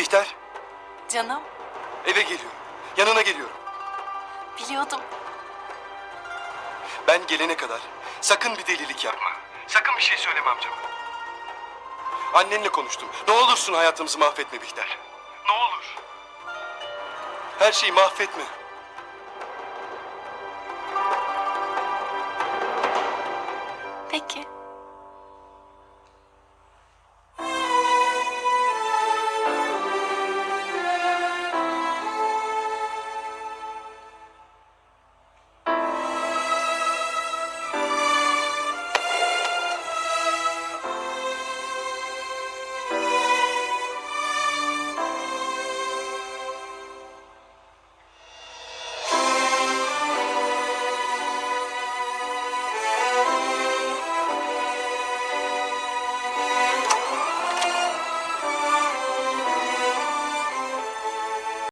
Bihter, Canım, eve geliyorum. Yanına geliyorum. biliyordum. Ben gelene kadar sakın bir delilik yapma. Sakın bir şey söyleme amcama. Annenle konuştum. Ne olursun hayatımızı mahvetme Bihter. Ne olur. Her şeyi mahvetme. Peki.